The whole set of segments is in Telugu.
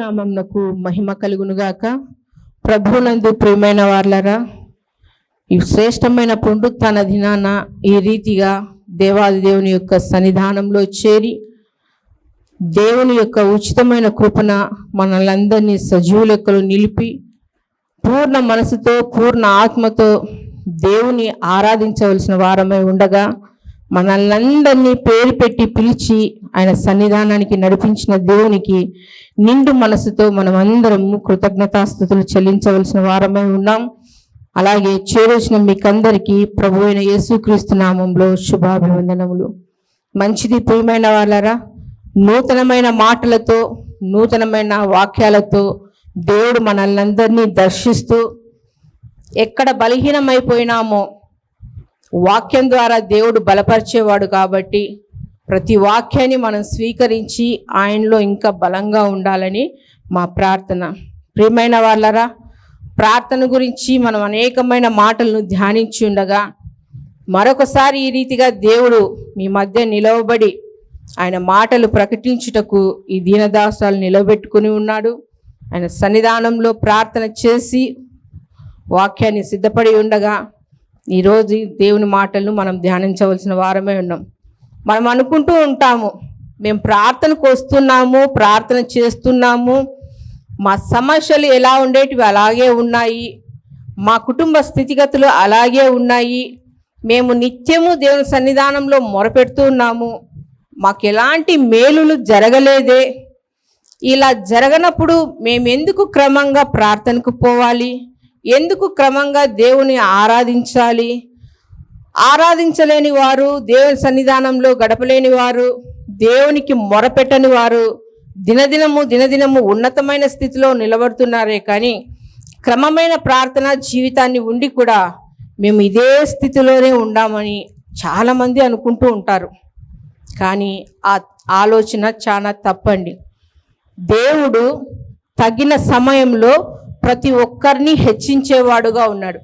ప్రభు నామంనకు మహిమ కలుగునుగాక. ప్రభునందు ప్రియమైన వాళ్ళరా ఈ శ్రేష్టమైన పునరుత్థాన దినాన ఈ రీతిగా దేవాది దేవుని యొక్క సన్నిధానంలో చేరి దేవుని యొక్క ఉచితమైన కృపణ మనలందరినీ సజీవ లెక్కలు నిలిపి పూర్ణ మనసుతో పూర్ణ ఆత్మతో దేవుని ఆరాధించవలసిన వారమై ఉండగా మనల్నందరినీ పేరు పెట్టి పిలిచి ఆయన సన్నిధానానికి నడిపించిన దేవునికి నిండు మనసుతో మనమందరము కృతజ్ఞతాస్థుతులు చెల్లించవలసిన వారమై ఉన్నాం. అలాగే చేరొచ్చిన మీకందరికీ ప్రభు అయిన యేసుక్రీస్తు నామంలో శుభాభివందనములు. మంచిది ప్రియమైన వాళ్ళరా నూతనమైన మాటలతో నూతనమైన వాక్యాలతో దేవుడు మనల్నందరినీ దర్శిస్తూ ఎక్కడ బలహీనమైపోయినామో వాక్యం ద్వారా దేవుడు బలపరిచేవాడు కాబట్టి ప్రతి వాక్యాన్ని మనం స్వీకరించి ఆయనలో ఇంకా బలంగా ఉండాలని మా ప్రార్థన. ప్రియమైన వాళ్ళరా ప్రార్థన గురించి మనం అనేకమైన మాటలను ధ్యానించి ఉండగా మరొకసారి ఈ రీతిగా దేవుడు మీ మధ్య నిలవబడి ఆయన మాటలు ప్రకటించుటకు ఈ దీనదాసాలు నిలబెట్టుకుని ఉన్నాడు. ఆయన సన్నిధానంలో ప్రార్థన చేసి వాక్యాన్ని సిద్ధపడి ఉండగా ఈరోజు దేవుని మాటలను మనం ధ్యానించవలసిన వారమే ఉన్నాం. మనం అనుకుంటూ ఉంటాము మేము ప్రార్థనకు వస్తున్నాము ప్రార్థన చేస్తున్నాము. మా సమస్యలు ఎలా ఉండేటివి అలాగే ఉన్నాయి. మా కుటుంబ స్థితిగతులు అలాగే ఉన్నాయి. మేము నిత్యము దేవుని సన్నిధానంలో మొరపెడుతూ ఉన్నాము. మాకు ఎలాంటి మేలులు జరగలేదే. ఇలా జరగనప్పుడు మేము ఎందుకు క్రమంగా ప్రార్థనకు పోవాలి? ఎందుకు క్రమంగా దేవుని ఆరాధించాలి? ఆరాధించలేని వారు దేవుని సన్నిధానంలో గడపలేని వారు దేవునికి మొరపెట్టని వారు దినదినము దినదినము ఉన్నతమైన స్థితిలో నిలబడుతున్నారే కానీ క్రమమైన ప్రార్థన జీవితాన్ని ఉండి కూడా మేము ఇదే స్థితిలోనే ఉండామని చాలామంది అనుకుంటూ ఉంటారు. కానీ ఆ ఆలోచన చాలా తప్పండి. దేవుడు తగిన సమయంలో ప్రతి ఒక్కరిని హెచ్చించేవాడుగా ఉన్నాడు.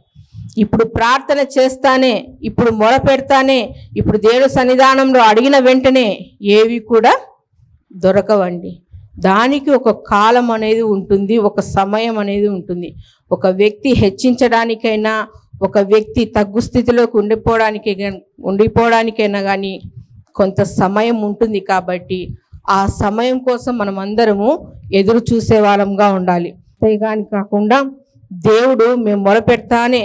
ఇప్పుడు ప్రార్థన చేస్తానే ఇప్పుడు మొర పెడతానే ఇప్పుడు దేవుడు సన్నిధానంలో అడిగిన వెంటనే ఏవి కూడా దొరకవండి. దానికి ఒక కాలం అనేది ఉంటుంది ఒక సమయం అనేది ఉంటుంది. ఒక వ్యక్తి హెచ్చించడానికైనా ఒక వ్యక్తి తగ్గు స్థితిలోకి ఉండిపోవడానికి ఉండిపోవడానికైనా కానీ కొంత సమయం ఉంటుంది కాబట్టి ఆ సమయం కోసం మనం అందరము ఎదురు చూసే వాళ్ళంగా ఉండాలి. అంతేగాని కాకుండా దేవుడు మేము మొరపెడతానే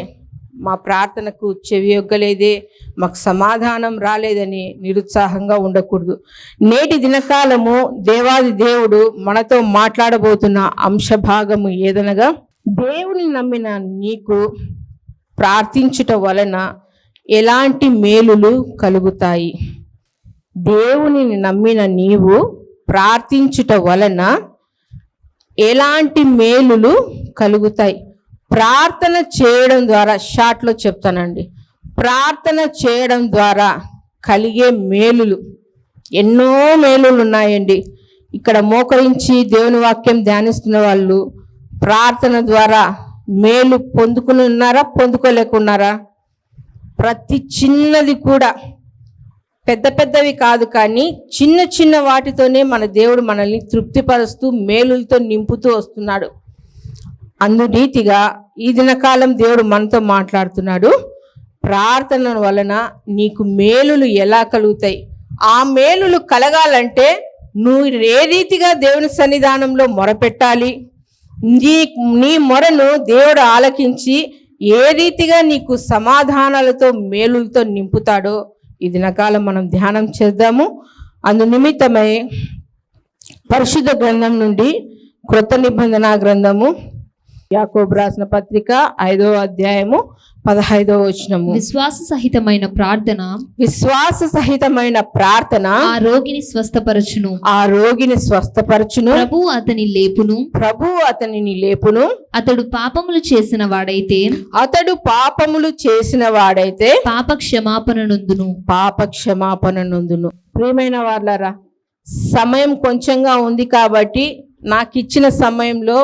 మా ప్రార్థనకు చెవి యొగ్గలేదే మాకు సమాధానం రాలేదని నిరుత్సాహంగా ఉండకూడదు. నేటి దినకాలము దేవాది దేవుడు మనతో మాట్లాడబోతున్న అంశభాగము ఏదనగా దేవుని నమ్మిన నీకు ప్రార్థించుట వలన ఎలాంటి మేలులు కలుగుతాయి? దేవుని నమ్మిన నీవు ప్రార్థించుట వలన ఎలాంటి మేలులు కలుగుతాయి? ప్రార్థన చేయడం ద్వారా షార్ట్లో చెప్తానండి. ప్రార్థన చేయడం ద్వారా కలిగే మేలులు. ఎన్నో మేలులు ఉన్నాయండి ఇక్కడ మోకరించి దేవుని వాక్యం ధ్యానిస్తున్న వాళ్ళు ప్రార్థన ద్వారా మేలు పొందుకుని ఉన్నారా పొందుకోలేకున్నారా? ప్రతి చిన్నది కూడా పెద్ద పెద్దవి కాదు కానీ చిన్న చిన్న వాటితోనే మన దేవుడు మనల్ని తృప్తిపరుస్తూ మేలులతో నింపుతూ వస్తున్నాడు. అందునీతిగా ఈ దినకాలం దేవుడు మనతో మాట్లాడుతున్నాడు. ప్రార్థన వలన నీకు మేలులు ఎలా కలుగుతాయి? ఆ మేలులు కలగాలంటే నువ్వు ఏ రీతిగా దేవుని సన్నిధానంలో మొరపెట్టాలి? నీ నీ మొరను దేవుడు ఆలకించి ఏ రీతిగా నీకు సమాధానాలతో మేలులతో నింపుతాడో ఈ దినకాలం మనం ధ్యానం చేద్దాము. అందు నిమిత్తమై పరిశుద్ధ గ్రంథం నుండి క్రొత్త నిబంధన గ్రంథము. యాకోబ్ రాసిన పత్రిక ఐదో అధ్యాయము పదహైదో వచనము. విశ్వాస సహితమైన ప్రార్థన విశ్వాస సహితమైన ప్రార్థన ఆ రోగిని స్వస్థపరచును. ఆ రోగిని స్వస్థపరచును. ప్రభు అతని లేపును. ప్రభు అతనిని లేపును. అతడు పాపములు చేసిన వాడైతే అతడు పాపములు చేసిన వాడైతే పాప క్షమాపణ నొందును పాప క్షమాపణ నొందును ప్రియమైన వాళ్ళరా సమయం కొంచెంగా ఉంది కాబట్టి నాకు ఇచ్చిన సమయంలో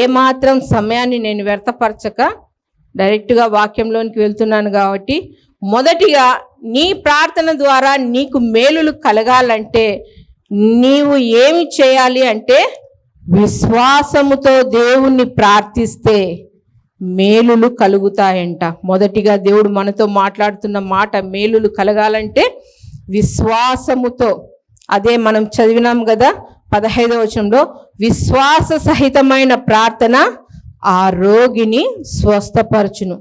ఏమాత్రం సమయాన్ని నేను వ్యర్థపరచక డైరెక్ట్గా వాక్యంలోనికి వెళ్తున్నాను కాబట్టి మొదటిగా నీ ప్రార్థన ద్వారా నీకు మేలులు కలగాలంటే నీవు ఏమి చేయాలి అంటే విశ్వాసముతో దేవుణ్ణి ప్రార్థిస్తే మేలులు కలుగుతాయంట. మొదటిగా దేవుడు మనతో మాట్లాడుతున్న మాట మేలులు కలగాలంటే విశ్వాసముతో అదే మనం చదివినాం కదా పదహైదవ వచనంలో విశ్వాస సహితమైన ప్రార్థన ఆ రోగిని స్వస్థపరచును.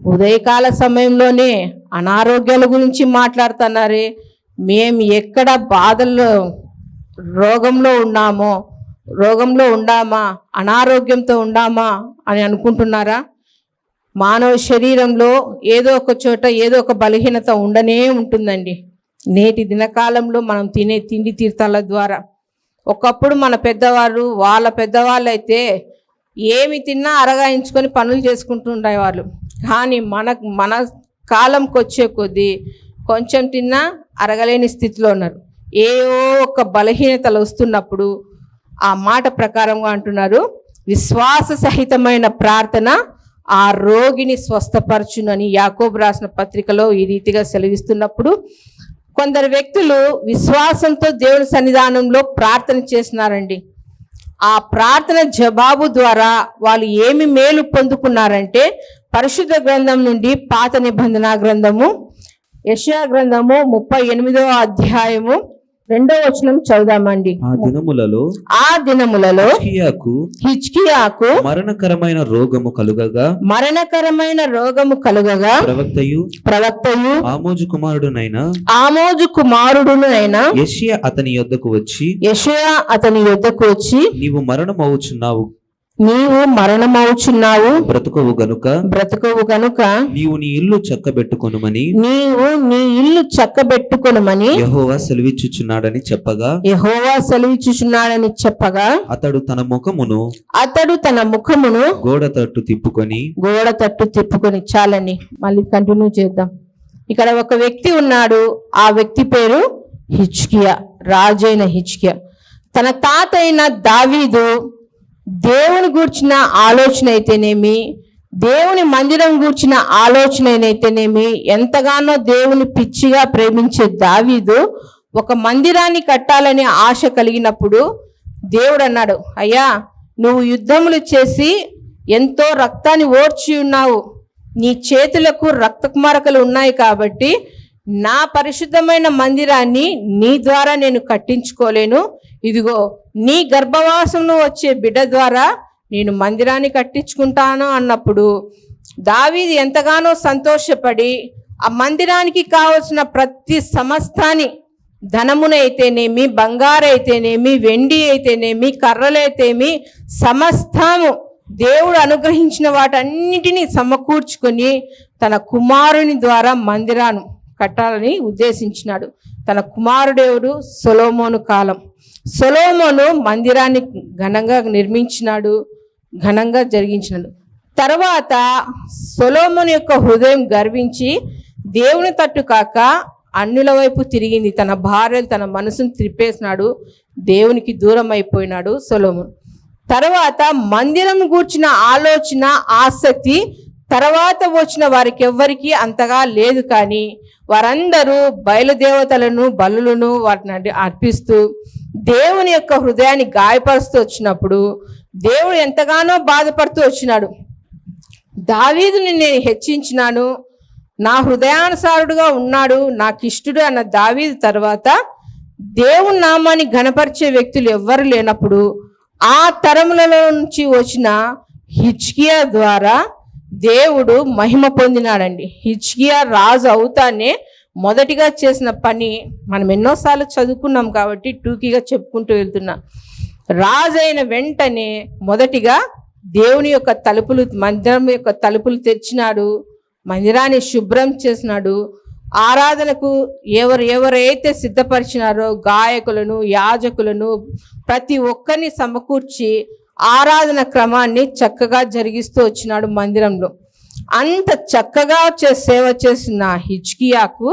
ఉదయకాల సమయంలోనే అనారోగ్యాల గురించి మాట్లాడుతున్నారే. మేము ఎక్కడ బాధల్లో రోగంలో ఉన్నామో రోగంలో ఉండామా అనారోగ్యంతో ఉండామా అని అనుకుంటున్నారా? మానవ శరీరంలో ఏదో ఒక చోట ఏదో ఒక బలహీనత ఉండనే ఉంటుందండి. నేటి దినకాలంలో మనం తినే తిండి తీర్థాల ద్వారా. ఒకప్పుడు మన పెద్దవారు వాళ్ళ పెద్దవాళ్ళు అయితే ఏమి తిన్నా అరగాయించుకొని పనులు చేసుకుంటుండే వాళ్ళు. కానీ మన మన కాలంకి వచ్చే కొద్దీ కొంచెం తిన్నా అరగలేని స్థితిలో ఉన్నారు. ఏవో ఒక్క బలహీనతలు వస్తున్నప్పుడు ఆ మాట ప్రకారంగా అంటున్నారు విశ్వాస సహితమైన ప్రార్థన ఆ రోగిని స్వస్థపరచునని యాకోబు రాసిన పత్రికలో ఈ రీతిగా సెలవిస్తున్నప్పుడు కొందరు వ్యక్తులు విశ్వాసంతో దేవుని సన్నిధానంలో ప్రార్థన చేసినారండి ఆ ప్రార్థన జవాబు ద్వారా వాళ్ళు ఏమి మేలు పొందుకున్నారంటే పరిశుద్ధ గ్రంథం నుండి పాత నిబంధన గ్రంథము యెషయా గ్రంథము ముప్పై ఎనిమిదవ అధ్యాయము రెండో వచనం చదుదామండి ఆ దినములలో ఆ దినములలో హిజ్కియాకు హిజ్కియాకు మరణకరమైన రోగము కలుగగా మరణకరమైన రోగము కలుగగా ప్రవక్తయు ప్రవక్తయు ఆమోజు కుమారుడునైన ఆమోజు కుమారుడును అయిన యెషయా అతని యొద్దకు వచ్చి యెషయా అతని యొద్దకు వచ్చి నీవు మరణమవుచున్నావు నీవు మరణమవుచున్నావు. బ్రతుకవు గనుక. బ్రతుకవు గనుక. నీవు నీ ఇల్లు చక్కబెట్టుకొనుమని. నీవు నీ ఇల్లు చక్కబెట్టుకొనుమని. యెహోవా సెలవిచ్చుచున్నాడని చెప్పగా. యెహోవా సెలవిచ్చుచున్నాడని చెప్పగా. అతడు తన ముఖమును. అతడు తన ముఖమును. గోడ తట్టు తిప్పుకొని. గోడ తట్టు తిప్పుకొని చాలని మళ్ళీ కంటిన్యూ చేద్దాం. ఇక్కడ ఒక వ్యక్తి ఉన్నాడు. ఆ వ్యక్తి పేరు హిచ్కియా రాజైన హిచ్కియా తన తాత అయిన దావీదు. దేవుని గూర్చిన ఆలోచన అయితేనేమి? దేవుని మందిరం గూర్చిన ఆలోచన అయితేనేమి? ఎంతగానో దేవుని పిచ్చిగా ప్రేమించే దావీదు ఒక మందిరాన్ని కట్టాలనే ఆశ కలిగినప్పుడు దేవుడు అన్నాడు అయ్యా నువ్వు యుద్ధములు చేసి ఎంతో రక్తాన్ని ఓర్చి ఉన్నావు. నీ చేతులకు రక్త కుమారకలు ఉన్నాయి కాబట్టి నా పరిశుద్ధమైన మందిరాన్ని నీ ద్వారా నేను కట్టించుకోలేను. ఇదిగో నీ గర్భవాసంలో వచ్చే బిడ్డ ద్వారా నేను మందిరాన్ని కట్టించుకుంటాను అన్నప్పుడు దావీది ఎంతగానో సంతోషపడి ఆ మందిరానికి కావలసిన ప్రతి సమస్తాన్ని ధనమునైతేనేమి బంగారైతేనేమి వెండి అయితేనేమి కర్రలైతేమి సమస్తము దేవుడు అనుగ్రహించిన వాటన్నిటినీ సమకూర్చుకొని తన కుమారుని ద్వారా మందిరాను కట్టాలని ఉద్దేశించినాడు. తన కుమారుడేవుడు సొలోమోను కాలం. సొలోమోను మందిరాన్ని ఘనంగా నిర్మించినాడు ఘనంగా జరిగించినాడు. తర్వాత సొలోమోను యొక్క హృదయం గర్వించి దేవుని తట్టు కాక అన్నుల వైపు తిరిగింది. తన భార్యలు తన మనసును త్రిప్పేసినాడు. దేవునికి దూరం అయిపోయినాడు సొలోమోన్. తర్వాత మందిరం గూర్చిన ఆలోచన ఆసక్తి తర్వాత వచ్చిన వారికి ఎవ్వరికి అంతగా లేదు కానీ వారందరూ బయలుదేవతలను బలులను వాటిని అర్పిస్తూ దేవుని యొక్క హృదయాన్ని గాయపరుస్తూ వచ్చినప్పుడు దేవుడు ఎంతగానో బాధపడుతూ వచ్చినాడు. దావీదుని నేను హెచ్చించినాను. నా హృదయానుసారుడుగా ఉన్నాడు. నాకు ఇష్టడు అన్న దావీదు తర్వాత దేవుని నామాన్ని గణపరిచే వ్యక్తులు ఎవ్వరు లేనప్పుడు ఆ తరములలో నుంచి వచ్చిన హిచ్కియా ద్వారా దేవుడు మహిమ పొందినాడండి. హిజ్కియా రాజు అవుతానే మొదటిగా చేసిన పని మనం ఎన్నోసార్లు చదువుకున్నాం కాబట్టి టూకీగా చెప్పుకుంటూ వెళ్తున్నా. రాజు అయిన వెంటనే మొదటిగా దేవుని యొక్క తలుపులు మందిరం యొక్క తలుపులు తెరిచినాడు. మందిరాన్ని శుభ్రం చేసినాడు. ఆరాధనకు ఎవరు ఎవరైతే సిద్ధపరిచినారో గాయకులను యాజకులను ప్రతి ఒక్కరిని సమకూర్చి ఆరాధన క్రమాన్ని చక్కగా జరిగిస్తూ వచ్చినాడు మందిరంలో. అంత చక్కగా చే సేవ చేసిన హిచ్కియాకు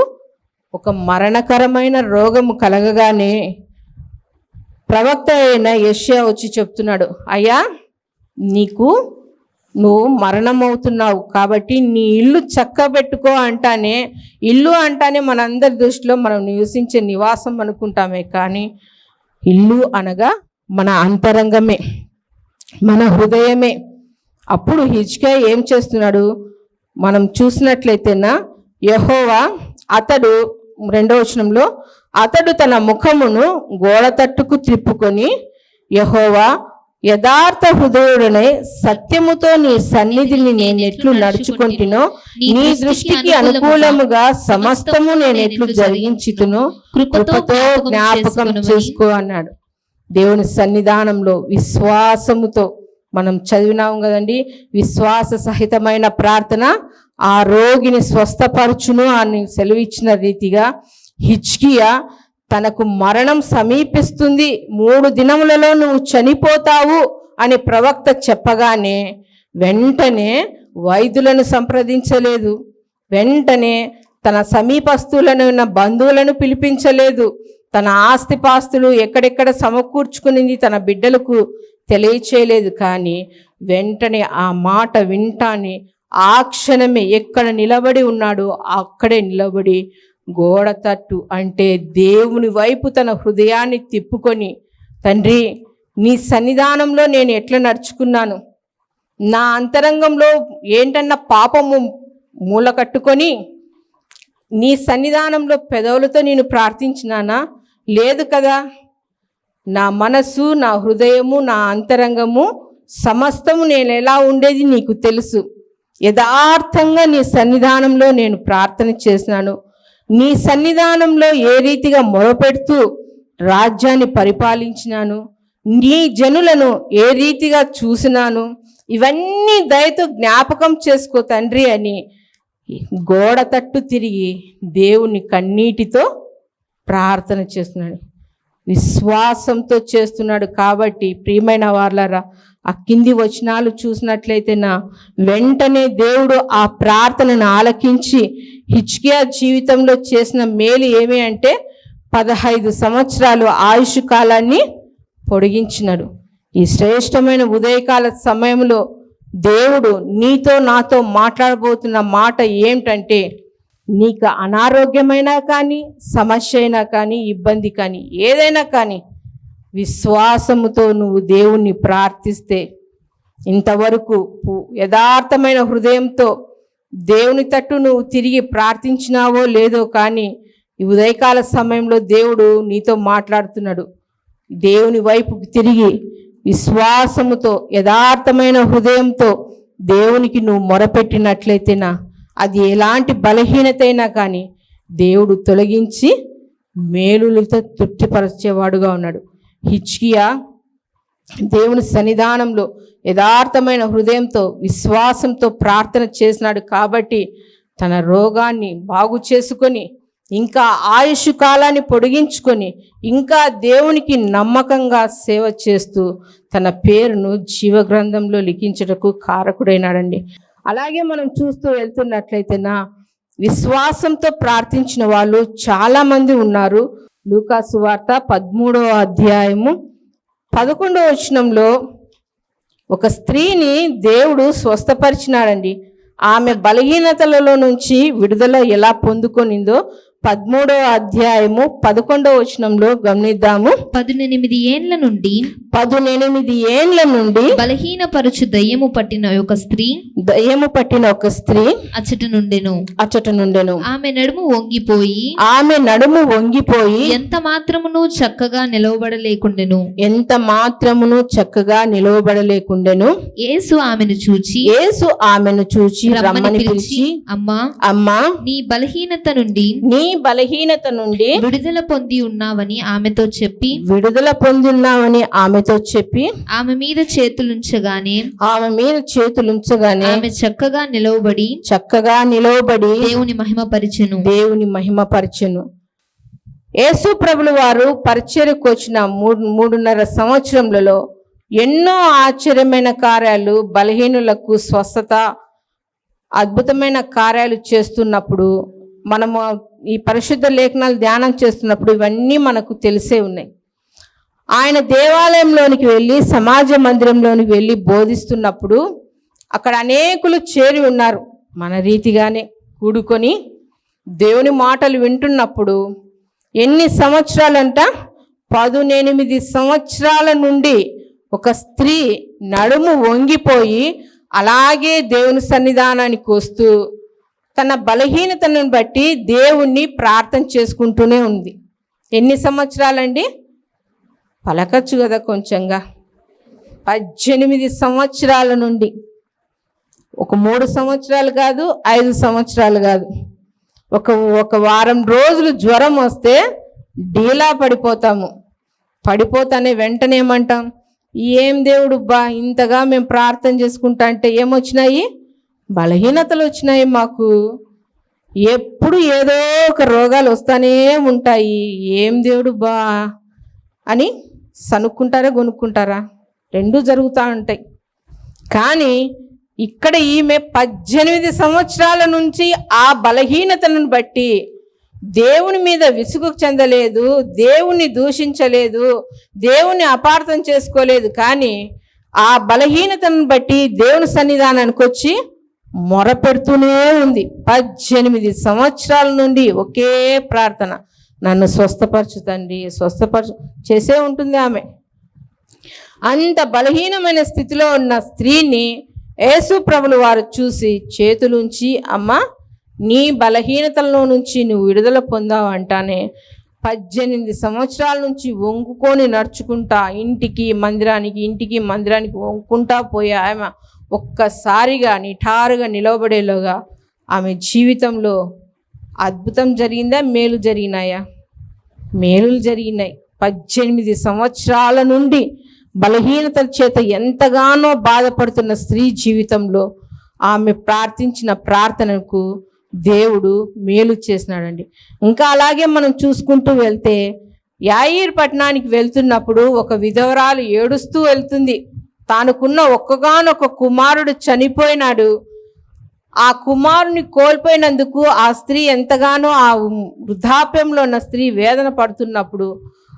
ఒక మరణకరమైన రోగము కలగగానే ప్రవక్త అయిన యష్యా వచ్చి చెప్తున్నాడు అయ్యా నీకు నువ్వు మరణమవుతున్నావు కాబట్టి నీ ఇల్లు చక్కబెట్టుకో అంటానే ఇల్లు అంటానే మనందరి దృష్టిలో మనం నివసించే నివాసం అనుకుంటామే కానీ ఇల్లు అనగా మన అంతరంగమే. మన హృదయమే. అప్పుడు హిజ్కియా ఏం చేస్తున్నాడు? మనం చూసినట్లయితేనా యహోవా అతడు రెండవ వచనంలో అతడు తన ముఖమును గోడ తట్టుకు త్రిప్పుకొని యహోవా యథార్థ హృదయుడనే సత్యముతో నీ సన్నిధిని నేను ఎట్లు నడుచుకుంటునో నీ దృష్టికి అనుకూలముగా సమస్తము నేను ఎట్లు జరిగించుతునో కృపతో జ్ఞాపకం చేసుకో అన్నాడు. దేవుని సన్నిధానంలో విశ్వాసముతో మనం చదివినాం కదండి. విశ్వాస సహితమైన ప్రార్థన ఆ రోగిని స్వస్థపరచును అని సెలవిచ్చిన రీతిగా హిచ్కియా తనకు మరణం సమీపిస్తుంది. మూడు దినములలో నువ్వు చనిపోతావు అని ప్రవక్త చెప్పగానే వెంటనే వైద్యులను సంప్రదించలేదు. వెంటనే తన సమీపస్తులను ఉన్న బంధువులను పిలిపించలేదు. తన ఆస్తిపాస్తులు ఎక్కడెక్కడ సమకూర్చుకునింది తన బిడ్డలకు తెలియచేయలేదు కానీ వెంటనే ఆ మాట వింటానే ఆ క్షణమే ఎక్కడ నిలబడి ఉన్నాడో అక్కడే నిలబడి గోడ తట్టు అంటే దేవుని వైపు తన హృదయాన్ని తిప్పుకొని తండ్రి నీ సన్నిధానంలో నేను ఎట్లా నడుచుకున్నాను? నా అంతరంగంలో ఏంటన్న పాపము మూల కట్టుకొని నీ సన్నిధానంలో పెదవులతో నేను ప్రార్థించినానా? లేదు కదా? నా మనసు నా హృదయము నా అంతరంగము సమస్తము నేను ఎలా ఉండేది నీకు తెలుసు. యథార్థంగా నీ సన్నిధానంలో నేను ప్రార్థన చేసినాను. నీ సన్నిధానంలో ఏ రీతిగా మొరపెడుతూ రాజ్యాన్ని పరిపాలించినాను. నీ జనులను ఏ రీతిగా చూసినాను. ఇవన్నీ దయతో జ్ఞాపకం చేసుకో తండ్రి అని గోడ తట్టు తిరిగి దేవుని కన్నీటితో ప్రార్థన చేస్తున్నాడు. విశ్వాసంతో చేస్తున్నాడు కాబట్టి ప్రియమైన వార్లరా ఆ కింది వచనాలు చూసినట్లయితే నా వెంటనే దేవుడు ఆ ప్రార్థనను ఆలకించి హిచ్కియా జీవితంలో చేసిన మేలు ఏమి అంటే పదహైదు సంవత్సరాలు ఆయుష్ కాలాన్ని పొడిగించినాడు. ఈ శ్రేష్టమైన ఉదయకాల సమయంలో దేవుడు నీతో నాతో మాట్లాడబోతున్న మాట ఏమిటంటే నీకు అనారోగ్యమైనా కానీ సమస్య అయినా కానీ ఇబ్బంది కానీ ఏదైనా కానీ విశ్వాసముతో నువ్వు దేవుణ్ణి ప్రార్థిస్తే ఇంతవరకు యథార్థమైన హృదయంతో దేవుని తట్టు నువ్వు తిరిగి ప్రార్థించినావో లేదో కానీ ఈ ఉదయకాల సమయంలో దేవుడు నీతో మాట్లాడుతున్నాడు. దేవుని వైపుకి తిరిగి విశ్వాసముతో యథార్థమైన హృదయంతో దేవునికి నువ్వు మొరపెట్టినట్లయితేనా? అది ఎలాంటి బలహీనత అయినా కానీ దేవుడు తొలగించి మేలులతో తృప్తిపరిచేవాడుగా ఉన్నాడు. హిచ్కియా దేవుని సన్నిధానంలో యథార్థమైన హృదయంతో విశ్వాసంతో ప్రార్థన చేసినాడు కాబట్టి తన రోగాన్ని బాగు చేసుకొని ఇంకా ఆయుష్ కాలాన్ని పొడిగించుకొని ఇంకా దేవునికి నమ్మకంగా సేవ చేస్తూ తన పేరును జీవగ్రంథంలో లిఖించుటకు కారకుడైనాడండి. అలాగే మనం చూస్తూ వెళ్తున్నట్లయితేనా విశ్వాసంతో ప్రార్థించిన వాళ్ళు చాలా మంది ఉన్నారు. లూకాసు వార్త పదమూడవ అధ్యాయము పదకొండవ వచనంలో ఒక స్త్రీని దేవుడు స్వస్థపరిచినాడండి. ఆమె బలహీనతలలో నుంచి విడుదల ఎలా పొందుకొనిందో పదమూడవ అధ్యాయము పదకొండవ వచనంలో గమనిద్దాము. పదునెనిమిది ఏండ్ల నుండి పదునెనిమిది ఏండ్ల నుండి బలహీనపరచు దయ్యము పట్టిన ఒక స్త్రీ దయ్యము పట్టిన ఒక స్త్రీ అచ్చట నుండెను. అచ్చట నుండెను. ఆమె నడుము వంగిపోయి ఆమె నడుము వంగిపోయి ఎంత మాత్రమును చక్కగా నిలవబడలేకుండెను. ఎంత మాత్రమును చక్కగా నిలవబడలేకుండెను. యేసు ఆమెను చూచి యేసు ఆమెను చూచి రమ్మని పిలిచి అమ్మా అమ్మా నీ బలహీనత నుండి నీ బలహీనత నుండి విడుదల పొంది ఉన్నావని ఆమెతో చెప్పి విడుదల పొందున్నామని ఆమెతో చెప్పి ఆమె మీద చేతులుంచగానే ఆమె మీద చేతులుంచగానే ఆమె చక్కగా నిలవబడి చక్కగా నిలవబడి దేవుని మహిమపరిచెను. దేవుని మహిమపరచెను. యేసు ప్రభులు వారు పరిచర్యకు వచ్చిన మూడు మూడున్నర సంవత్సరములలో ఎన్నో ఆశ్చర్యమైన కార్యాలు బలహీనులకు స్వస్థత అద్భుతమైన కార్యాలు చేస్తున్నప్పుడు మనము ఈ పరిశుద్ధ లేఖనాలు ధ్యానం చేస్తున్నప్పుడు ఇవన్నీ మనకు తెలిసే ఉన్నాయి. ఆయన దేవాలయంలోనికి వెళ్ళి సమాజ మందిరంలోనికి వెళ్ళి బోధిస్తున్నప్పుడు అక్కడ అనేకులు చేరి ఉన్నారు. మన రీతిగానే కూడుకొని దేవుని మాటలు వింటున్నప్పుడు ఎన్ని సంవత్సరాలంట? పదునెనిమిది సంవత్సరాల నుండి ఒక స్త్రీ నడుము వంగిపోయి అలాగే దేవుని సన్నిధానానికి వస్తూ తన బలహీనతను బట్టి దేవుణ్ణి ప్రార్థన చేసుకుంటూనే ఉంది. ఎన్ని సంవత్సరాలండి? పలకచ్చు కదా కొంచెంగా. పద్దెనిమిది సంవత్సరాల నుండి. ఒక మూడు సంవత్సరాలు కాదు ఐదు సంవత్సరాలు కాదు. ఒక ఒక వారం రోజులు జ్వరం వస్తే డీలా పడిపోతాము. పడిపోతానే వెంటనే ఏమంటాం? ఏం దేవుడు బా ఇంతగా మేము ప్రార్థన చేసుకుంటా అంటే ఏమొచ్చినాయి? బలహీనతలు వచ్చినాయి మాకు. ఎప్పుడు ఏదో ఒక రోగాలు వస్తానే ఉంటాయి. ఏం దేవుడు బా అని సనుక్కుంటారా కొనుక్కుంటారా రెండూ జరుగుతూ ఉంటాయి. కానీ ఇక్కడ ఈమె పద్దెనిమిది సంవత్సరాల నుంచి ఆ బలహీనతను బట్టి దేవుని మీద విసుగు చెందలేదు దేవుని దూషించలేదు దేవుని అపార్థం చేసుకోలేదు. కానీ ఆ బలహీనతను బట్టి దేవుని సన్నిధానానికి వచ్చి మొరపెడుతూనే ఉంది. పద్దెనిమిది సంవత్సరాల నుండి ఒకే ప్రార్థన. నన్ను స్వస్థపరచు తండ్రి స్వస్థపరచు చేసే ఉంటుంది ఆమె. అంత బలహీనమైన స్థితిలో ఉన్న స్త్రీని యేసు ప్రభులు వారు చూసి చేతులుంచి అమ్మ నీ బలహీనతల్లో నుంచి నువ్వు విడుదల పొందావు అంటానే పద్దెనిమిది సంవత్సరాల నుంచి వంగుకొని నడుచుకుంటా ఇంటికి మందిరానికి ఇంటికి మందిరానికి వంగుకుంటా పోయా ఆమె ఒక్కసారిగా నిఠారుగా నిలవబడేలోగా ఆమె జీవితంలో అద్భుతం జరిగిందా? మేలు జరిగినాయా? మేలులు జరిగినాయి. పద్దెనిమిది సంవత్సరాల నుండి బలహీనతల చేత ఎంతగానో బాధపడుతున్న స్త్రీ జీవితంలో ఆమె ప్రార్థించిన ప్రార్థనకు దేవుడు మేలు చేసినాడండి. ఇంకా అలాగే మనం చూసుకుంటూ వెళ్తే యాయిర్ పట్టణానికి వెళ్తున్నప్పుడు ఒక విధవరాలు ఏడుస్తూ వెళ్తుంది. తానుకున్న ఒక్కగానొక కుమారుడు చనిపోయినాడు. ఆ కుమారుని కోల్పోయినందుకు ఆ స్త్రీ ఎంతగానో ఆ వృద్ధాప్యంలో ఉన్న స్త్రీ వేదన పడుతున్నప్పుడు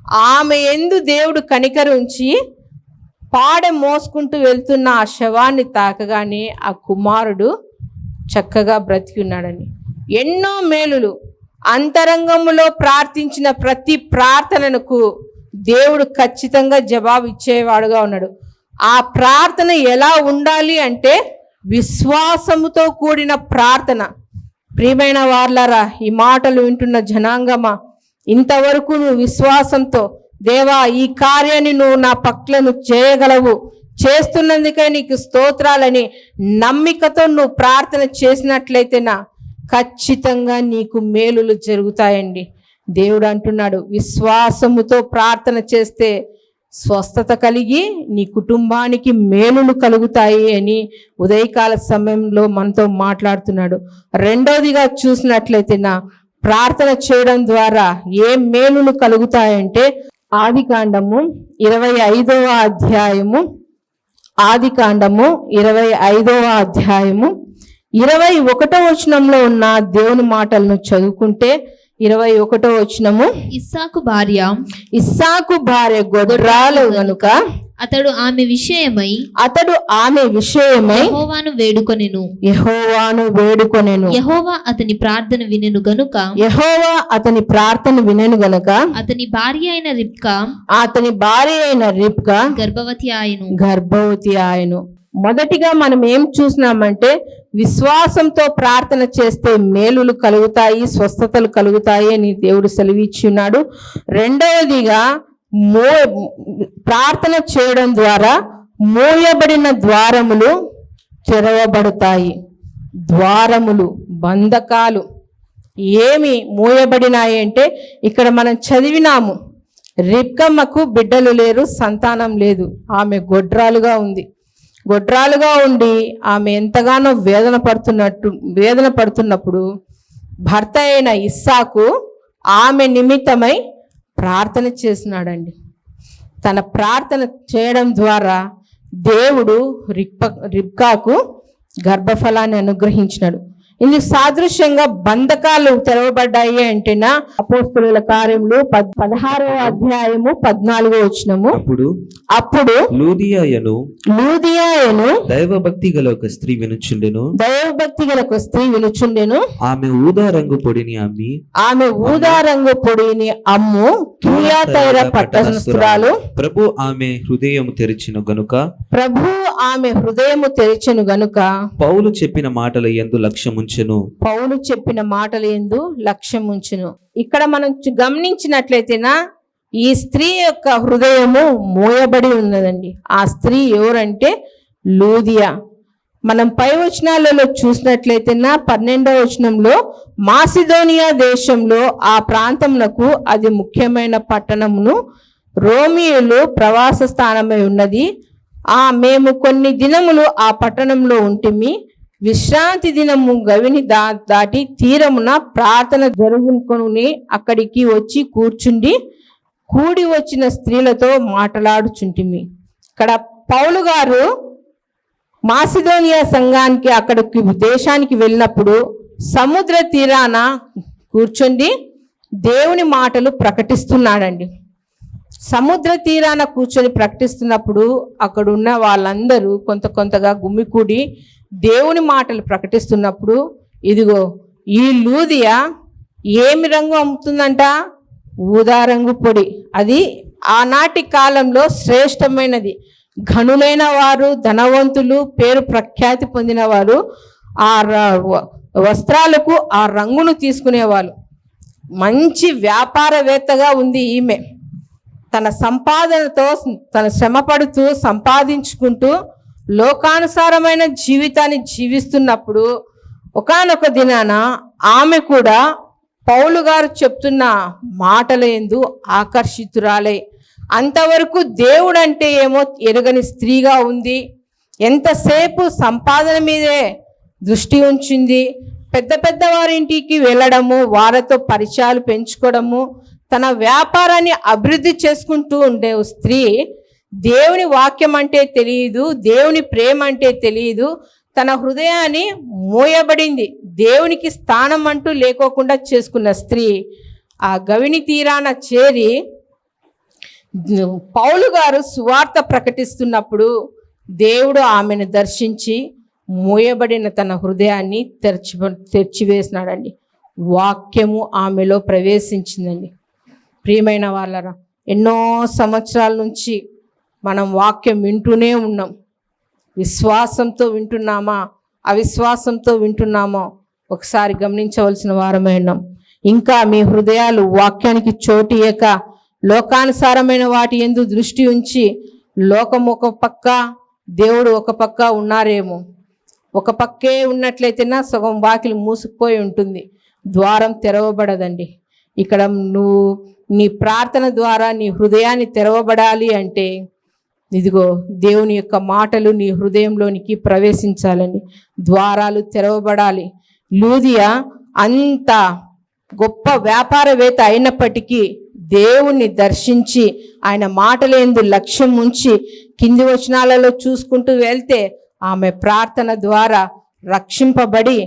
ఆమె ఎందు దేవుడు కనికరించి పాడె మోసుకుంటూ వెళ్తున్న ఆ శవాన్ని తాకగానే ఆ కుమారుడు చక్కగా బ్రతికి ఉన్నాడని. ఎన్నో మేలులు. అంతరంగములో ప్రార్థించిన ప్రతి ప్రార్థనకు దేవుడు ఖచ్చితంగా జవాబు ఇచ్చేవాడుగా ఉన్నాడు. ఆ ప్రార్థన ఎలా ఉండాలి అంటే విశ్వాసముతో కూడిన ప్రార్థన. ప్రియమైన వార్లారా ఈ మాటలు వింటున్న జనాంగమా ఇంతవరకు నువ్వు విశ్వాసంతో దేవా ఈ కార్యాన్ని నువ్వు నా పక్కలను చేయగలవు. చేస్తున్నందుకే నీకు స్తోత్రాలని నమ్మికతో నువ్వు ప్రార్థన చేసినట్లయితే నా ఖచ్చితంగా నీకు మేలులు జరుగుతాయండి. దేవుడు అంటున్నాడు విశ్వాసముతో ప్రార్థన చేస్తే స్వస్థత కలిగి నీ కుటుంబానికి మేలులు కలుగుతాయి అని ఉదయకాల సమయంలో మనతో మాట్లాడుతున్నాడు. రెండవదిగా చూసినట్లయితే నా ప్రార్థన చేయడం ద్వారా ఏ మేలులు కలుగుతాయంటే ఆది కాండము ఇరవై ఐదవ అధ్యాయము ఆది కాండము ఇరవై ఐదవ అధ్యాయము. ఇరవై ఒకటో వచనంలో ఉన్న దేవుని మాటలను చదువుకుంటే ఇరవై ఒకటో వచనము. ఇస్సాకు భార్య ఇస్సాకు భార్య గొడ్రాలు గనుక అతడు ఆమె విషయమై అతడు ఆమె విషయమై యెహోవాను వేడుకొనెను. యెహోవాను వేడుకొనెను. యెహోవా అతని ప్రార్థన వినెను గనుక యెహోవా అతని ప్రార్థన వినెను గనుక అతని భార్య అయిన రిబ్కా అతని భార్య అయిన రిబ్కా గర్భవతి ఆయను. గర్భవతి ఆయను. మొదటిగా మనం ఏం చూసినామంటే విశ్వాసంతో ప్రార్థన చేస్తే మేలులు కలుగుతాయి స్వస్థతలు కలుగుతాయి అని దేవుడు సెలవిచ్చున్నాడు రెండవదిగా మో ప్రార్థన చేయడం ద్వారా మూయబడిన ద్వారములు తెరవబడతాయి. ద్వారములు బంధకాలు ఏమి మూయబడినాయి అంటే ఇక్కడ మనం చదివినాము రిబ్కమ్మకు బిడ్డలు లేరు సంతానం లేదు. ఆమె గొడ్రాలుగా ఉంది. గొడ్రాలుగా ఉండి ఆమె ఎంతగానో వేదన పడుతున్నట్టు వేదన పడుతున్నప్పుడు భర్త అయిన ఇస్సాకు ఆమె నిమిత్తమై ప్రార్థన చేసినాడండి. తన ప్రార్థన చేయడం ద్వారా దేవుడు రిప్ప రిబ్కాకు గర్భఫలాన్ని అనుగ్రహించినాడు. ఇందుకు సాదృశ్యంగా బంధకాలు తెరవబడ్డాయి అంటేనా అపోస్తుల కార్యములు పద్- పదహారో అధ్యాయము పద్నాలుగో వచనము. అప్పుడు అప్పుడు లూదియాయను లూదియాయను దైవభక్తి గల ఒక స్త్రీ వినుచుండెను. దైవభక్తి గల ఒక స్త్రీ వినుచుండెను. ఆమె ఊదా రంగు పొడిని అమ్మి ఆమె ఊదా రంగు పొడిని అమ్ము కియాతైర పట్టణస్తురాలు ప్రభు ఆమె హృదయం తెరిచిన గనుక ప్రభు ఆమె హృదయము తెరిచెను గనుక. పౌలు చెప్పిన మాటల యందు ఉంచును. పౌలు చెప్పిన మాటలు ఎందు లక్ష్యం ఉంచును. ఇక్కడ మనం గమనించినట్లయితేనా ఈ స్త్రీ యొక్క హృదయము మోయబడి ఉన్నదండి. ఆ స్త్రీ ఎవరంటే లూదియా. మనం పై వచనాలలో చూసినట్లయితేనా పన్నెండవ వచనంలో మాసిదోనియా దేశంలో ఆ ప్రాంతమునకు అది ముఖ్యమైన పట్టణమును రోమియోలు ప్రవాస స్థానమై ఉన్నది. ఆ మేము కొన్ని దినములు ఆ పట్టణంలో ఉంటిమి. విశ్రాంతి దినము గవిని దా దాటి తీరమున ప్రార్థన జరుగుకొని అక్కడికి వచ్చి కూర్చుండి కూడి వచ్చిన స్త్రీలతో మాట్లాడుచుంటిమి. ఇక్కడ పౌలు గారు మాసిదోనియా సంఘానికి అక్కడికి దేశానికి వెళ్ళినప్పుడు సముద్ర తీరాన కూర్చుండి దేవుని మాటలు ప్రకటిస్తున్నాడండి. సముద్ర తీరాన కూర్చొని ప్రకటిస్తున్నప్పుడు అక్కడున్న వాళ్ళందరూ కొంత కొంతగా గుమ్మికూడి దేవుని మాటలు ప్రకటిస్తున్నప్పుడు ఇదిగో ఈ లూదియా ఏమి రంగు అమ్ముతుందంట? ఊదా రంగు పొడి. అది ఆనాటి కాలంలో శ్రేష్టమైనది. ఘనులైన వారు ధనవంతులు పేరు ప్రఖ్యాతి పొందిన వారు ఆ ర- వస్త్రాలకు ఆ రంగును తీసుకునేవాళ్ళు. మంచి వ్యాపారవేత్తగా ఉంది ఈమె. తన సంపాదనతో తన శ్రమపడుతూ సంపాదించుకుంటూ లోకానుసారమైన జీవితాన్ని జీవిస్తున్నప్పుడు ఒకానొక దినాన ఆమె కూడా పౌలు గారు చెప్తున్న మాటల ఎందు ఆకర్షితురాలే అంతవరకు దేవుడు అంటే ఏమో ఎరగని స్త్రీగా ఉంది ఎంతసేపు సంపాదన మీదే దృష్టి ఉంచింది పెద్ద పెద్ద వారింటికి వెళ్ళడము వారితో పరిచయాలు పెంచుకోవడము తన వ్యాపారాన్ని అభివృద్ధి చేసుకుంటూ ఉండే ఓ స్త్రీ దేవుని వాక్యం అంటే తెలియదు దేవుని ప్రేమ అంటే తెలియదు తన హృదయాన్ని మోయబడింది. దేవునికి స్థానం అంటూ లేకోకుండా చేసుకున్న స్త్రీ ఆ గవిని తీరాన చేరి పౌలు గారు సువార్త ప్రకటిస్తున్నప్పుడు దేవుడు ఆమెను దర్శించి మోయబడిన తన హృదయాన్ని తెరచి తెరిచివేసినాడండి. వాక్యము ఆమెలో ప్రవేశించిందండి. ప్రియమైన వాళ్ళరా ఎన్నో సంవత్సరాల నుంచి మనం వాక్యం వింటూనే ఉన్నాం. విశ్వాసంతో వింటున్నామా? అవిశ్వాసంతో వింటున్నామో? ఒకసారి గమనించవలసిన వారమే ఉన్నాం. ఇంకా మీ హృదయాలు వాక్యానికి చోటియక లోకానుసారమైన వాటి ఎందు దృష్టి ఉంచి లోకం ఒక పక్క దేవుడు ఒక పక్క ఉన్నారేమో. ఒక పక్కే ఉన్నట్లయితేనా సగం వాకిలి మూసుకుపోయి ఉంటుంది. ద్వారం తెరవబడదండి. ఇక్కడ నువ్వు నీ ప్రార్థన ద్వారా నీ హృదయాన్ని తెరవబడాలి అంటే ఇదిగో దేవుని యొక్క మాటలు నీ హృదయంలోనికి ప్రవేశించాలని ద్వారాలు తెరవబడాలి. లూదియా అంత గొప్ప వ్యాపారవేత్త అయినప్పటికీ దేవుణ్ణి దర్శించి ఆయన మాటలేందు లక్ష్యం ఉంచి కింది వచనాలలో చూసుకుంటూ వెళ్తే ఆమె ప్రార్థన ద్వారా రక్షింపబడి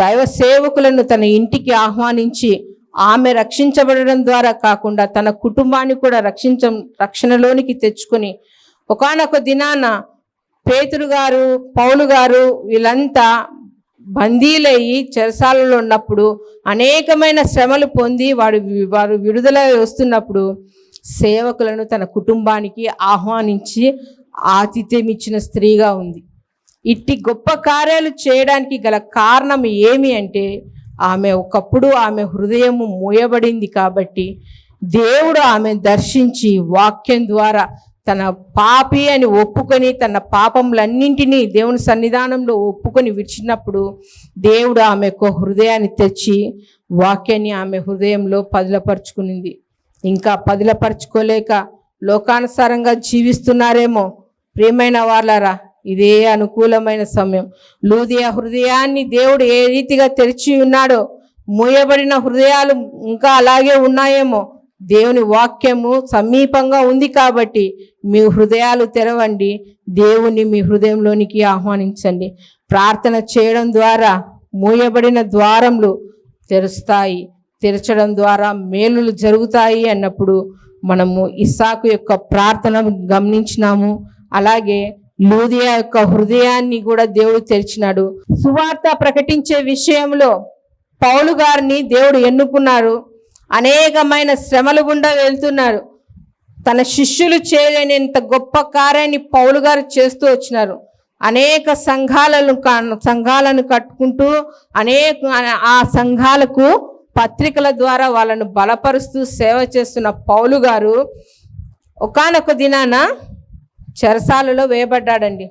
దైవ సేవకులను తన ఇంటికి ఆహ్వానించి ఆమె రక్షించబడడం ద్వారా కాకుండా తన కుటుంబాన్ని కూడా రక్షించ రక్షణలోనికి తెచ్చుకొని ఒకానొక దినాన పేతురు గారు పౌలు గారు వీళ్ళంతా బందీలయ్యి చెరసాలలో ఉన్నప్పుడు అనేకమైన శ్రమలు పొంది వాడు వారు విడుదల వస్తున్నప్పుడు సేవకులను తన కుటుంబానికి ఆహ్వానించి ఆతిథ్యం ఇచ్చిన స్త్రీగా ఉంది. ఇట్టి గొప్ప కార్యాలు చేయడానికి గల కారణం ఏమి అంటే ఆమె ఒకప్పుడు ఆమె హృదయము మూయబడింది కాబట్టి దేవుడు ఆమె దర్శించి వాక్యం ద్వారా తన పాపి అని ఒప్పుకొని తన పాపములన్నింటినీ దేవుని సన్నిధానంలో ఒప్పుకొని విడిచినప్పుడు దేవుడు ఆమెకు హృదయాన్ని తెచ్చి వాక్యాన్ని ఆమె హృదయంలో పదిలపరుచుకునింది. ఇంకా పదిలపరుచుకోలేక లోకానుసారంగా జీవిస్తున్నారేమో ప్రియమైన వాళ్ళరా ఇదే అనుకూలమైన సమయం. లూదియా హృదయాన్ని దేవుడు ఏ రీతిగా తెరిచి ఉన్నాడో మూయబడిన హృదయాలు ఇంకా అలాగే ఉన్నాయేమో. దేవుని వాక్యము సమీపంగా ఉంది కాబట్టి మీ హృదయాలు తెరవండి. దేవుని మీ హృదయంలోనికి ఆహ్వానించండి. ప్రార్థన చేయడం ద్వారా మూయబడిన ద్వారములు తెరుస్తాయి. తెరచడం ద్వారా మేలులు జరుగుతాయి అన్నప్పుడు మనము ఇస్సాకు యొక్క ప్రార్థన గమనించినాము. అలాగే లూదియా యొక్క హృదయాన్ని కూడా దేవుడు తెరిచినాడు. సువార్త ప్రకటించే విషయంలో పౌలు గారిని దేవుడు ఎన్నుకున్నారు. అనేకమైన శ్రమలు గుండా వెళ్తున్నారు. తన శిష్యులు చేయలేనంత గొప్ప కార్యాన్ని పౌలు గారు చేస్తూ వచ్చినారు. అనేక సంఘాలను కా- సంఘాలను కట్టుకుంటూ అనేక ఆ సంఘాలకు పత్రికల ద్వారా వాళ్ళను బలపరుస్తూ సేవ చేస్తున్న పౌలు గారు ఒకనొక దినాన చెరసాలలో వేయబడ్డాడండి.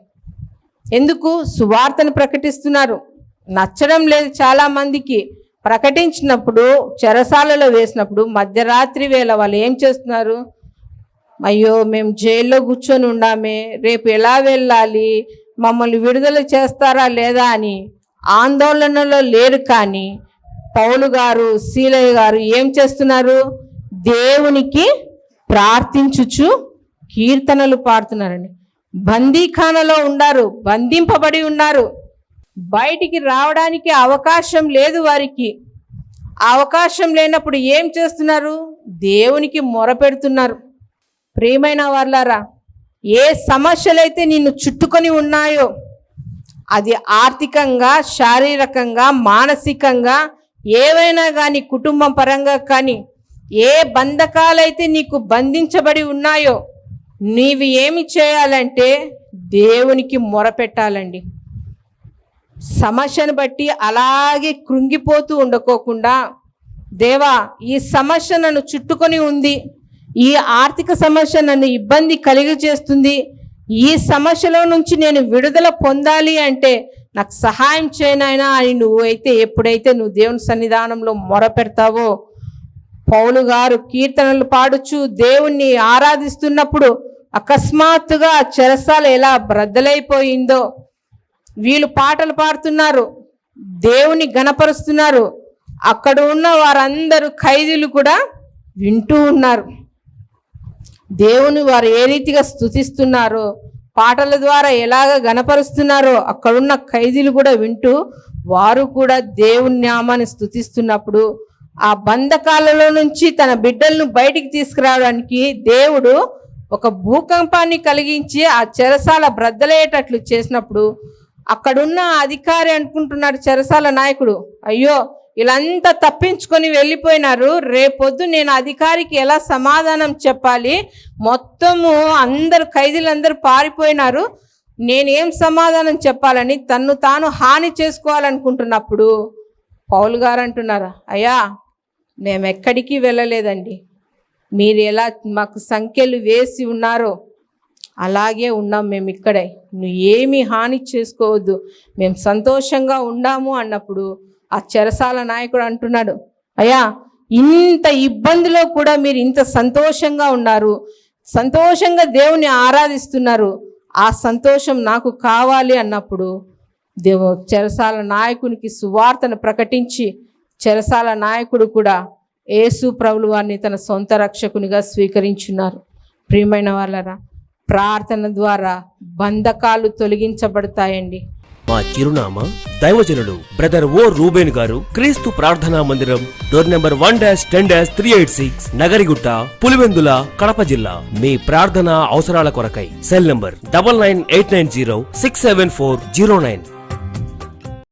ఎందుకు? సువార్తను ప్రకటిస్తున్నారు. నచ్చడం లేదు చాలా మందికి ప్రకటించినప్పుడు చెరసాలలో వేసినప్పుడు మధ్యరాత్రి వేళ వాళ్ళు ఏం చేస్తున్నారు? అయ్యో మేము జైల్లో కూర్చొని ఉండామే రేపు ఎలా వెళ్ళాలి? మమ్మల్ని విడుదల చేస్తారా లేదా అని ఆందోళనలో లేరు కానీ పౌలు గారు శీలయ్య గారు ఏం చేస్తున్నారు? దేవునికి ప్రార్థించుచు కీర్తనలు పాడుతున్నారండి. బందీఖానలో ఉన్నారు బంధింపబడి ఉన్నారు. బయటికి రావడానికి అవకాశం లేదు వారికి. అవకాశం లేనప్పుడు ఏం చేస్తున్నారు? దేవునికి మొరపెడుతున్నారు ప్రేమైన వాళ్ళారా ఏ సమస్యలైతే నిన్ను చుట్టుకొని ఉన్నాయో అది ఆర్థికంగా శారీరకంగా మానసికంగా ఏవైనా కానీ కుటుంబం పరంగా కానీ ఏ బంధకాలైతే నీకు బంధించబడి ఉన్నాయో నీవు ఏమి చేయాలంటే దేవునికి మొరపెట్టాలండి. సమస్యను బట్టి అలాగే కృంగిపోతూ ఉండకోకుండా దేవా ఈ సమస్య నన్ను చుట్టుకొని ఉంది. ఈ ఆర్థిక సమస్య నన్ను ఇబ్బంది కలిగి చేస్తుంది. ఈ సమస్యలో నుంచి నేను విడుదల పొందాలి అంటే నాకు సహాయం చేయనైనా అని నువ్వు అయితే ఎప్పుడైతే నువ్వు దేవుని సన్నిధానంలో మొరపెడతావో పౌలు గారు కీర్తనలు పాడుచు దేవుణ్ణి ఆరాధిస్తున్నప్పుడు అకస్మాత్తుగా ఆ చెరసాల ఎలా బ్రద్దలైపోయిందో. వీళ్ళు పాటలు పాడుతున్నారు దేవుని గణపరుస్తున్నారు. అక్కడ ఉన్న వారందరూ ఖైదీలు కూడా వింటూ ఉన్నారు. దేవుని వారు ఏ రీతిగా స్థుతిస్తున్నారో పాటల ద్వారా ఎలాగ గణపరుస్తున్నారో అక్కడున్న ఖైదీలు కూడా వింటూ వారు కూడా దేవుని నామాన్ని స్థుతిస్తున్నప్పుడు ఆ బంధకాలలో నుంచి తన బిడ్డలను బయటికి తీసుకురావడానికి దేవుడు ఒక భూకంపాన్ని కలిగించి ఆ చెరసాల బ్రద్దలయ్యేటట్లు చేసినప్పుడు అక్కడున్న అధికారి అనుకుంటున్నాడు చెరసాల నాయకుడు అయ్యో వీళ్ళంతా తప్పించుకొని వెళ్ళిపోయినారు. రేపొద్దు నేను అధికారికి ఎలా సమాధానం చెప్పాలి? మొత్తము అందరు ఖైదీలందరూ పారిపోయినారు. నేనేం సమాధానం చెప్పాలని తన్ను తాను హాని చేసుకోవాలనుకుంటున్నప్పుడు పౌలు గారు అంటున్నారు అయ్యా మేము ఎక్కడికి వెళ్ళలేదండి. మీరు ఎలా మాకు సంఖ్యలు వేసి ఉన్నారో అలాగే ఉన్నాం మేము ఇక్కడే నువ్వు ఏమీ హాని చేసుకోవద్దు. మేము సంతోషంగా ఉండాము అన్నప్పుడు ఆ చెరసాల నాయకుడు అంటున్నాడు అయ్యా ఇంత ఇబ్బందిలో కూడా మీరు ఇంత సంతోషంగా ఉన్నారు. సంతోషంగా దేవుని ఆరాధిస్తున్నారు. ఆ సంతోషం నాకు కావాలి అన్నప్పుడు దేవ చెరసాల నాయకునికి సువార్తను ప్రకటించి చెరసాల నాయకుడు కూడా యేసు ప్రభులు వారిని తన సొంత రక్షకునిగా స్వీకరించున్నారు. ప్రియమైన వాళ్ళరా ప్రార్థన ద్వారా బంధకాలు తొలగించబడతాయండి. మా చిరునామా దైవజనుడు బ్రదర్ ఓ రూబేన్ గారు క్రీస్తు ప్రార్థనా మందిరం door number one dash ten dash three eight six Nagarigutta Pulivendula Kadapa జిల్లా. మీ ప్రార్థన అవసరాల కొరకై cell number double nine eight nine zero six seven four zero nine.